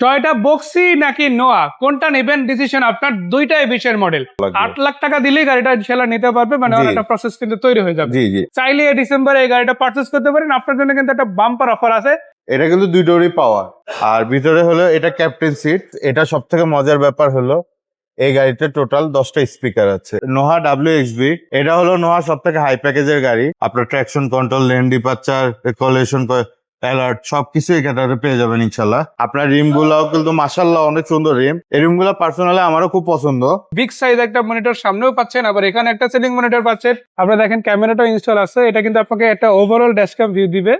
Toyota Bakshi নাকি নোয়া? কোনটা নেবেন ডিসিশন আপনার? দুইটাই বিশের মডেল আট লাখ টাকা দিলেই গাড়িটা ইনশাল্লাহ নিতে পারবে মানে। একটা প্রসেস কিন্তু তৈরি হয়ে যাবে। চাইলে এই ডিসেম্বরে এই গাড়িটা পারচেস করতে পারেন। আপনার জন্য কিন্তু একটা বাম্পার অফার আছে। এটা কিন্তু দুটোরই পাওয়া। আর ভিতরে হলো এটা ক্যাপ্টেন সিট এটা সব থেকে মজার ব্যাপার হলো এই গাড়িতে টোটাল দশটা স্পিকার আছে। নোহা ডাব্লিউ এক্সবি এটা হলো নোহা সব থেকে হাই প্যাকেজের গাড়ি। আপনার ট্র্যাকশন কন্ট্রোল লেন ডিপারচার রেকলেশন অ্যালার্ট সবকিছু পেয়ে যাবেন ইনশাল্লাহ আপনার রিম গুলাও কিন্তু মাসাল্লাহ অনেক সুন্দর রিম এই রিমগুলা পার্সোনালি আমারও খুব পছন্দ। বিগ সাইজ একটা মনিটর সামনেও পাচ্ছেন আবার এখানে একটা সিলিং মনিটর পাচ্ছেন। আপনারা দেখেন ক্যামেরাটা ইনস্টল আছে এটা কিন্তু আপনাকে একটা ওভারঅল ড্যাশক্যাম ভিউ দিবে।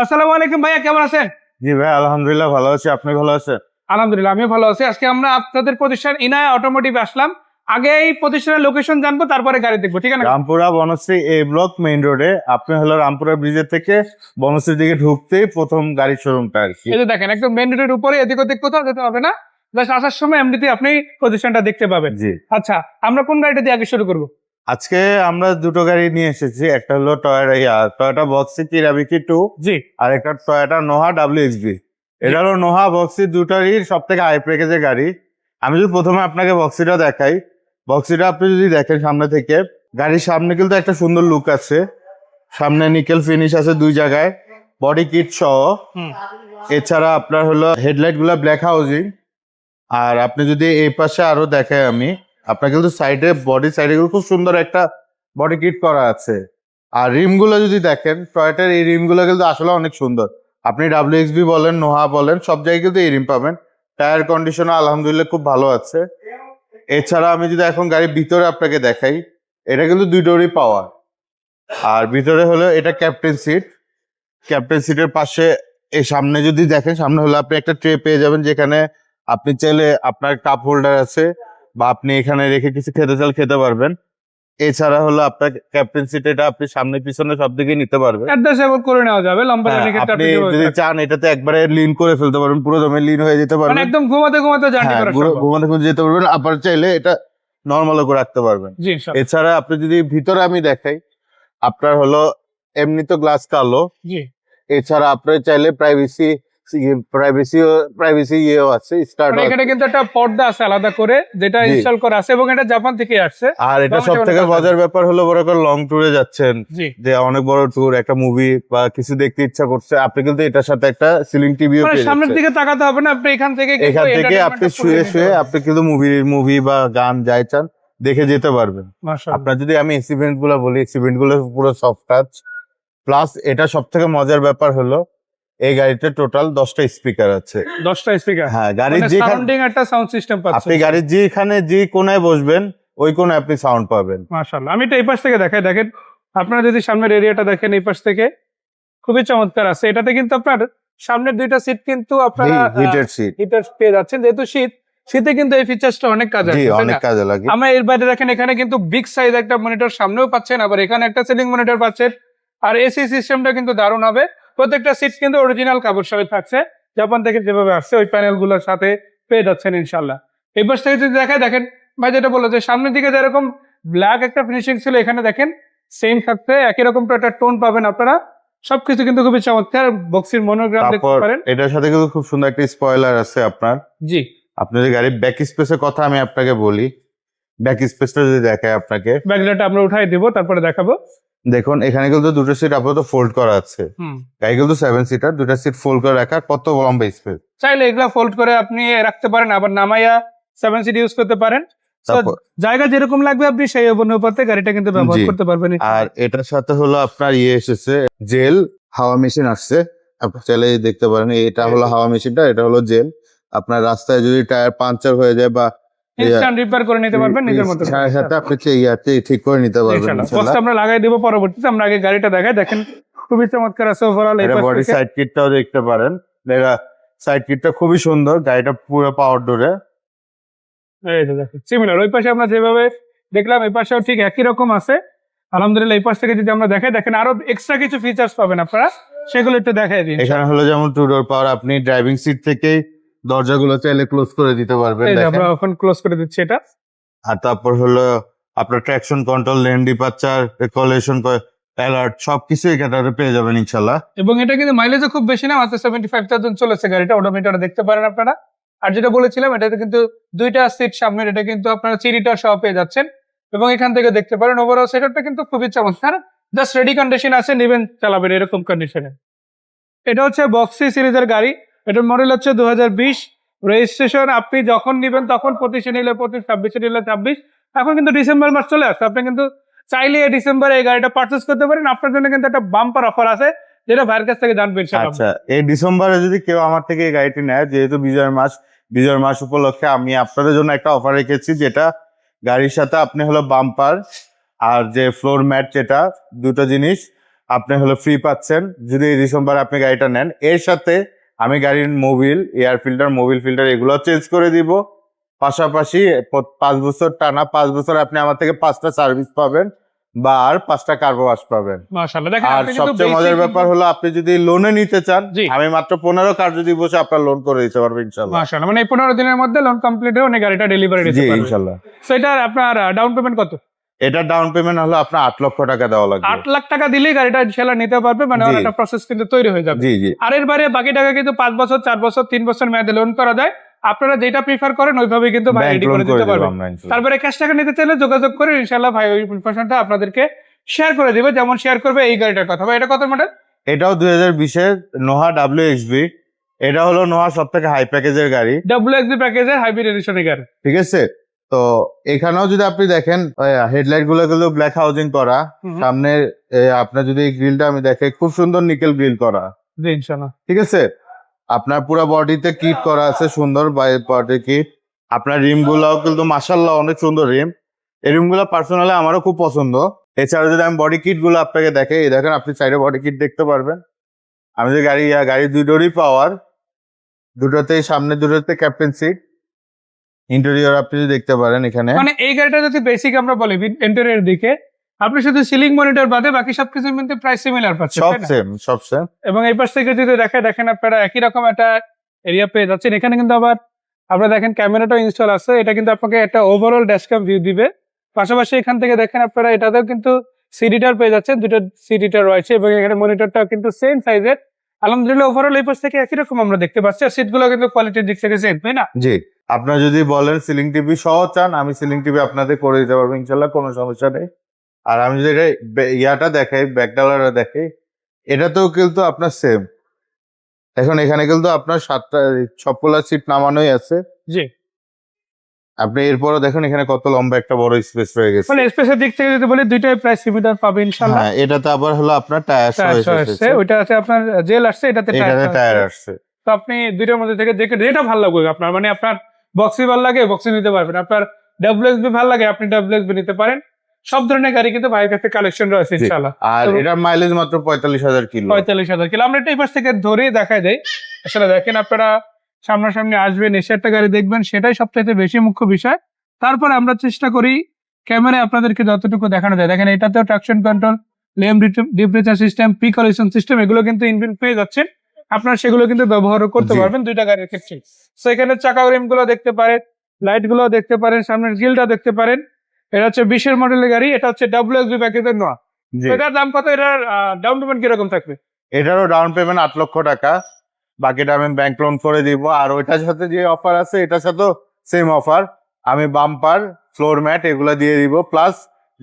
আসসালামু আলাইকুম ভাইয়া কেমন আছেন? জি ভাই আলহামদুলিল্লাহ ভালো আছি আপনি ভালো আছেন? আলহামদুলিল্লাহ আমিও ভালো আছি। আজকে আমরা আপনাদের প্রতিষ্ঠান ইনায়া অটোমোটিভ আসলাম। আগে এই প্রতিষ্ঠানের লোকেশন জানব তারপরে গাড়ি দেখব ঠিক আছে Rampura Banasree A block main রোডে আপনি হলো রামপুরা ব্রিজের থেকে বনশ্রীর দিকে ঢুকতেই প্রথম গাড়ির শোরুমটা আর কি। এই যে দেখেন একদম মেন রোডের উপরে এদিক ওদিক কোথাও যেতে হবে না জাস্ট আসার সময় এমনিতে আপনি প্রতিষ্ঠানটা দেখতে পাবেন। জি। আচ্ছা আমরা কোন গাড়িটা দিয়ে আগে শুরু করব? আজকে আমরা দুটো গাড়ি নিয়ে এসেছি একটা হলো Toyota Toyota Voxy Kirameki two G. আর একটা টয়টা নোহা ডাব্লিউ এক্সবি এটা হলো নোহা বক্সি দুটারই সব থেকে হাই প্যাকেজের গাড়ি। আমি যদি প্রথমে আপনাকে বক্সিটা দেখাই বক্সিটা আপনি যদি দেখেন সামনে থেকে গাড়ির সামনে কিন্তু একটা সুন্দর লুক আছে। সামনে নিকেল ফিনিশ আছে দুই জায়গায় বডি কিট সহ। এছাড়া আপনার হলো হেডলাইটগুলা ব্ল্যাক হাউজিং আর আপনি যদি এই পাশে আরও দেখাই আমি আপনার কিন্তু সাইডে বডি সাইডে খুব সুন্দর একটা বডি কিট করা আছে। আর রিমগুলো যদি দেখেন টয়টার এই রিমগুলো কিন্তু আসলে অনেক সুন্দর। আপনি ডাব্লিউ বলেন নোহা বলেন সব জায়গায় কিন্তু এই রিম পাবেন। টায়ার কন্ডিশন আলহামদুলিল্লাহ খুব ভালো আছে। এছাড়া আমি যদি এখন গাড়ির ভিতরে আপনাকে দেখাই, এটা কিন্তু দুই ডোরই পাওয়ার। আর ভিতরে হলো এটা ক্যাপ্টেন সিট। ক্যাপ্টেন সিটের পাশে এই সামনে যদি দেখেন, সামনে হলো আপনি একটা ট্রে পেয়ে যাবেন যেখানে আপনি চাইলে আপনার কাপ হোল্ডার আছে বা আপনি এখানে রেখে কিছু খেতে চাল খেতে পারবেন। এছাড়া হলো আপনার ক্যাপ্টেন এটা আপনি সামনে পিছনে সব দিকে নিতে পারবেন। অ্যাডজাস্টেবল করে নেওয়া যাবে লম্বা হ্যাঁ, রেখে আপনি যদি চান এটাতে একবারে লিন করে ফেলতে পারবেন পুরো দমে লিন হয়ে যেতে মানে পারবেন একদম ঘুমাতে ঘুমাতে জার্নি হ্যাঁ, করা সম্ভব। ঘুমাতে ঘুমাতে যেতে পারবেন আবার চাইলে এটা নর্মালও করে রাখতে পারবেন। এছাড়া আপনি যদি ভিতরে আমি দেখাই আপনার হলো এমনি তো গ্লাস কালো। জি। এছাড়া আপনি চাইলে প্রাইভেসি প্রাইভেসি প্রাইভেসি ইয়েও আছে স্টার্ট মানে এখানে কিন্তু একটা পর্দা আছে আলাদা করে যেটা। ইনস্টল করা আছে এবং এটা জাপান থেকে আসছে। আর এটা মজার ব্যাপার হলো বড় করে লং ট্যুরে যাচ্ছেন যে অনেক বড় ট্যুর একটা মুভি বা কিছু দেখতে ইচ্ছা করছে আপনি কিন্তু এটার সাথে একটা সিলিং টিভিও মানে পেয়ে সামনের দিকে তাকাতে হবে না আপনি এখান থেকে এখান থেকে আপনি শুয়ে শুয়ে আপনি কিন্তু মুভি মুভি বা গান যাই চান দেখে যেতে পারবেন। আপনার যদি আমি এক্সিভেন্টগুলো বলি এক্সিভেন্টগুলো পুরো সফট টাচ প্লাস এটা সব থেকে মজার ব্যাপার হলো এই গাড়িতে টোটাল দশটা স্পিকার আছে। দশটা স্পিকার। হ্যাঁ গাড়ির যেখানে সাউন্ডিং একটা সাউন্ড সিস্টেম আপনি গাড়ির যেখানে যে কোনায় বসবেন ওই কোনায় আপনি সাউন্ড পাবেন। মাশাআল্লাহ। আমি এটা এই পাশ থেকে দেখাই। দেখেন আপনারা যদি সামনের এরিয়াটা দেখেন এই পাশ থেকে খুবই চমৎকার আছে। এটাতে কিন্তু আপনার সামনের দুইটা সিট কিন্তু আপনারা হিটের সিট হিটার পেয়ে যাচ্ছেন। যেহেতু শীত শীতে কিন্তু এই ফিচারসটা অনেক কাজে আসে অনেক কাজে লাগে। আমরা এর বাইরে দেখেন এখানে কিন্তু বিগ সাইজ একটা মনিটর সামনেও পাচ্ছেন আবার এখানে একটা সিলিং মনিটর পাচ্ছেন। আর এসি সিস্টেমটা কিন্তু দারুণ হবে। প্রত্যেকটা সিট কিন্তু অরিজিনাল কাপড় সবে থাকছে। জাপান থেকে যেভাবে আসছে ওই প্যানেলগুলোর সাথে পেয়ে যাচ্ছেন ইনশাল্লাহ এই পাশ থেকে যদি দেখায় দেখেন ভাই যেটা বলল যে সামনের দিকে যেরকম ব্ল্যাক একটা ফিনিশিং ছিল এখানে দেখেন সেম থাকছে একই রকম একটা টোন পাবেন আপনারা। সবকিছু কিন্তু খুবই চমৎকার বক্সির মনোগ্রাম দেখতে পারেন। এটার সাথে কিন্তু খুব সুন্দর একটা স্পয়লার আছে আপনার। জি। আপনি যদি গাড়ির ব্যাক স্পেসের কথা আমি আপনাকে বলি ব্যাক স্পেসটা যদি দেখায় আপনাকে। ব্যাগলাটা আমরা উঠাই দিব তারপরে দেখাবো। দেখুন এখানে কিন্তু দুটো সিট আপাতত ফোল্ড করা আছে। গাড়ি কিন্তু সেভেন সিটার দুটো সিট ফোল্ড করে রাখা কত লম্বা স্পেস চাইলে এগুলা ফোল্ড করে আপনি রাখতে পারেন আবার নামাইয়া সেভেন সিট ইউজ করতে পারেন। জায়গা যেরকম লাগবে আপনি সেই অনুপাতে গাড়িটা কিন্তু ব্যবহার করতে পারবেন। আর এটার সাথে হলো আপনার ইয়ে এসেছে জেল হাওয়া মেশিন আসছে। আপনি চাইলে দেখতে পারেন এটা হলো হাওয়া মেশিনটা এটা হলো জেল আপনার রাস্তায় যদি টায়ার পাঞ্চার হয়ে যায় বা ইনস্ট্যান্ট রিপেয়ার করে নিতে পারবেন নিজের মতো সাথে সাথে আপনি ইয়াতে ঠিক করে নিতে পারবেন কষ্ট আমরা লাগাই দেবো পরবর্তীতে আমরা আগে গাড়িটা দেখাই দেখেন খুবই চমৎকার আছে ওভারঅল এই এটা বডি সাইড কিটটাও দেখতে পারেন। দেখা সাইড কিটটা খুবই সুন্দর গাড়িটা পুরো পাওয়ার ডোরে এই যে দেখেন সিমিলার ওই পাশে আমরা যেভাবে দেখলাম এই পাশেও ঠিক একই রকম আছে। আলহামদুলিল্লাহ এই পাশ থেকে যদি আমরা দেখাই দেখেন আরও এক্সট্রা কিছু ফিচার্স পাবেন আপনারা সেগুলো একটু দেখাই দিন এখানে হলো যেমন টু ডোর পাওয়ার আপনি ড্রাইভিং সিট থেকেই দরজাগুলো চাইলে ক্লোজ করে দিতে পারবেন দেখেন। আমরা এখন ক্লোজ করে দিচ্ছি এটা। আর তারপর হলো আপনার ট্র্যাকশন কন্ট্রোল লেন ডিপারচার রেকলেশন অ্যালার্ট সবকিছু এখানে পেয়ে যাবেন ইনশাল্লাহ। এবং এটা কিন্তু মাইলেজও খুব বেশি না মাত্র সেভেন্টি ফাইভ থাউজেন্ড চলেছে গাড়িটা ওডোমিটার দেখতে পারেন আপনারা। আর যেটা বলেছিলাম এটাতে কিন্তু দুইটা সিট সামনের এটা কিন্তু আপনারা চিরিটা সহ পেয়ে যাচ্ছেন। এবং এখান থেকে দেখতে পারেন ওভারঅল সেটআপটা কিন্তু খুবই চমৎকার। জাস্ট রেডি কন্ডিশন আছে নেবেন চালাবেন এরকম কন্ডিশনে এটা হচ্ছে বক্সি সিরিজের গাড়ি। এটার মডেল হচ্ছে দু রেজিস্ট্রেশন আপনি যখন নেবেন তখন পঁচিশে নিলে পঁচিশ, ছাব্বিশে নিলে ছাব্বিশ। এখন কিন্তু ডিসেম্বর মাস চলে আসছে। আপনি কিন্তু চাইলে ডিসেম্বরে এই গাড়িটা পারচেস করতে পারেন। আপনার জন্য কিন্তু একটা বাম্পার অফার আছে, যেটা ভাইয়ের কাছ থেকে জানবেন আচ্ছা এই ডিসেম্বরে যদি কেউ আমার থেকে এই গাড়িটি নেয়, যেহেতু বিজয় মাস বিজয় মাস উপলক্ষে আমি আপনাদের জন্য একটা অফার রেখেছি, যেটা গাড়ির সাথে আপনি হলো বাম্পার আর যে ফ্লোর ম্যাট যেটা, দুটো জিনিস আপনি হলো ফ্রি পাচ্ছেন। যদি এই ডিসেম্বরে আপনি গাড়িটা নেন, এর সাথে আমি গাড়ির Mobil air filter Mobil filter এগুলো চেঞ্জ করে দিব। পাশাপাশি পাঁচ বছর টানা পাঁচ বছর আপনি আমার থেকে পাঁচটা সার্ভিস পাবেন বা আর পাঁচটা কার্বো ওয়াশ পাবেন। আর সবচেয়ে মজার ব্যাপার হলো আপনি যদি লোনে নিতে চান আমি মাত্র পনেরো কার্য যদি বসে আপনার লোন করে দিতে পারব ইনশাল্লাহ মানে এই পনেরো দিনের মধ্যে লোন কমপ্লিট হয়ে গাড়িটা ডেলিভারি ইনশাল্লাহ সো এটা আপনার ডাউন পেমেন্ট কত? এটা ডাউন পেমেন্ট হলো আপনার আট লক্ষ টাকা দেওয়া লাগবে। আট লাখ টাকা দিলেই গাড়িটা ইনশাল্লাহ নিতে পারবে মানে একটা প্রসেস কিন্তু তৈরি হয়ে যাবে। জি জি। আর এর বাইরে বাকি টাকা কিন্তু পাঁচ বছর চার বছর তিন বছর মেয়াদে লোন করা যায়। আপনারা যেটা প্রিফার করেন ওইভাবে কিন্তু ভাই রেডি করে দিতে পারবেন। তারপরে ক্যাশ টাকা নিতে চাইলে যোগাযোগ করে ইনশাল্লাহ ভাই ওই ইনফরমেশনটা আপনাদেরকে শেয়ার করে দিবে যেমন শেয়ার করবে এই গাড়িটার কথা। ভাই এটা কত মডেল এটাও দুই হাজার বিশের নোহা ডাব্লিউ এক্সবি এটা হলো নোহা সব থেকে হাই প্যাকেজের গাড়ি ডাব্লিউ এক্সি প্যাকেজের হাইব্রিড এডিশনের গাড়ি। ঠিক আছে? তো এখানেও যদি আপনি দেখেন হেডলাইটগুলো গুলো ব্ল্যাক হাউজিং করা। সামনে আপনার যদি গ্রিলটা আমি দেখে খুব সুন্দর নিকেল গ্রিল করা। ইনশাল্লাহ ঠিক আছে? আপনার পুরো বডিতে কিট করা আছে সুন্দর বডি কিট আপনার রিম গুলাও কিন্তু মাসাল্লাহ অনেক সুন্দর রিম এই রিমগুলো পার্সোনালি আমারও খুব পছন্দ। এছাড়া যদি আমি বডি কিটগুলো আপনাকে দেখে এই দেখেন আপনি সাইডে বডি কিট দেখতে পারবেন। আমি যে গাড়ি গাড়ি দুটোরই পাওয়ার দুটোতেই সামনে দুটোতে ক্যাপ্টেন সিট ইন্টেরিয়র আপনি যদি দেখতে পারেন এখানে। মানে এই গাড়িটা যদি বেসিক আমরা বলি ইন্টেরিয়র দিকে আপনি শুধু সিলিং মনিটর বাদে বাকি সবকিছু কিন্তু প্রায় সিমিলার পাচ্ছেন সব সেম সব সেম এবং এই পাশ থেকে যদি দেখে দেখেন আপনারা একই রকম একটা এরিয়া পেয়ে যাচ্ছেন। এখানে কিন্তু আবার আপনারা দেখেন ক্যামেরাটাও ইনস্টল আছে। এটা কিন্তু আপনাকে একটা ওভারঅল ড্যাশক্যাম ভিউ দিবে। পাশাপাশি এখান থেকে দেখেন আপনারা এটাতেও কিন্তু সিডিটার পেয়ে যাচ্ছেন। দুটো সিডিটার রয়েছে এবং এখানে মনিটরটাও কিন্তু সেম সাইজের আলহামদুলিল্লাহ ওভারঅল এই পাশ থেকে একই রকম আমরা দেখতে পাচ্ছি। আর সিটগুলো কিন্তু কোয়ালিটির দিক থেকে সেম তাই না? জি। আপনার যদি বলেন সিলিং টিভি সহ চান আমি সিলিং টিভি আপনাদের করে দিতে পারব ইনশাল্লাহ কোনো সমস্যা নেই। আর আমি যদি এটা ইয়াটা দেখাই ব্যাকডালারটা দেখাই এটাতেও কিন্তু আপনার সেম এখন এখানে কিন্তু আপনার সাতটা সবগুলা সিট নামানোই আছে। জি। আপনি এরপরও দেখুন এখানে কত লম্বা একটা বড় স্পেস রয়ে গেছে। মানে স্পেসের দিক থেকে যদি বলি দুইটাই প্রায় সিমিলার পাবে ইনশাল্লাহ। হ্যাঁ এটাতে আবার হলো আপনার টায়ার এসছে। ওইটা আছে আপনার জেল আসছে এটাতে টায়ার আসছে। তো আপনি দুইটার মধ্যে থেকে দেখে যেটা ভালো লাগবে আপনার মানে আপনার বক্সি ভালো লাগে বক্সি নিতে পারবেন। আপনার ডাব্লিউএসবি ভালো লাগে আপনি ডাব্লিউএসবি নিতে পারেন। সব ধরনের গাড়ি কিন্তু ভাইয়ের কাছে কালেকশন রয়েছে ইনশাআল্লাহ। আর এটার মাইলেজ মাত্র পঁয়তাল্লিশ হাজার কিলো। পঁয়তাল্লিশ হাজার কিলো। আমরা এটা এই পাশ থেকে ধরেই দেখাই দেয় আসলে দেখেন আপনারা সামনাসামনি আসবেন এসে একটা গাড়ি দেখবেন সেটাই সবচাইতে বেশি মুখ্য বিষয়। তারপরে আমরা চেষ্টা করি ক্যামেরায় আপনাদেরকে যতটুকু দেখানো যায়। দেখেন এটাতেও traction control lane departure system pre collision system এগুলো কিন্তু ইনবিল্ট পেয়ে যাচ্ছেন। আপনারা সেগুলো কিন্তু ব্যবহারও করতে পারবেন দুইটা গাড়ির ক্ষেত্রে। সো এখানে চাকা রিমগুলো দেখতে পারেন লাইটগুলো দেখতে পারেন সামনের গ্রিলটা দেখতে পারেন। এটা হচ্ছে বিশের মডেলের গাড়ি এটা হচ্ছে ডাব্লিউ এক্স প্যাকেজের নোয়া। এটার দাম কত? এটার ডাউন পেমেন্ট কীরকম থাকবে? এটারও ডাউন পেমেন্ট আট লক্ষ টাকা। বাকিটা আমি ব্যাংক লোন করে দিব। আর ওইটার সাথে যে অফার আছে এটার সাথেও সেম অফার আমি বাম্পার ফ্লোর ম্যাট এগুলো দিয়ে দিব। প্লাস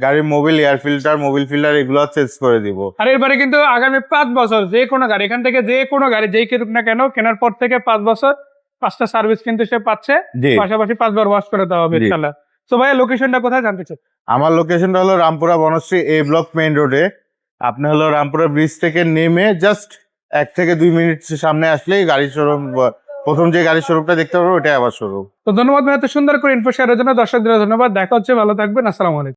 গাড়ির Mobil air filter Mobil filter এগুলো চেঞ্জ করে দিব। আর এরপরে কিন্তু আগামী পাঁচ বছর যে কোনো গাড়ি এখান থেকে যে কোনো গাড়ি যেই কিনুক না কেন কেনার পর থেকে পাঁচ বছর পাঁচটা সার্ভিস কিন্তু সে পাচ্ছে। পাশাপাশি পাঁচবার ওয়াশ করে দেওয়া হবে ইনশাল্লাহ তো ভাইয়া লোকেশনটা কোথায় জানতে চাই? আমার লোকেশনটা হলো Rampura Banasree A block main রোডে আপনি হলো রামপুরা ব্রিজ থেকে নেমে জাস্ট এক থেকে দুই মিনিট সামনে আসলেই গাড়ির শোরুম প্রথম যে গাড়ির শোরুমটা দেখতে পারব ওটাই আবার শোরুম তো ধন্যবাদ ভাই এত সুন্দর করে ইনফো শেয়ারের জন্য। দর্শকদের ধন্যবাদ। দেখা হচ্ছে ভালো থাকবেন। আসসালামু আলাইকুম।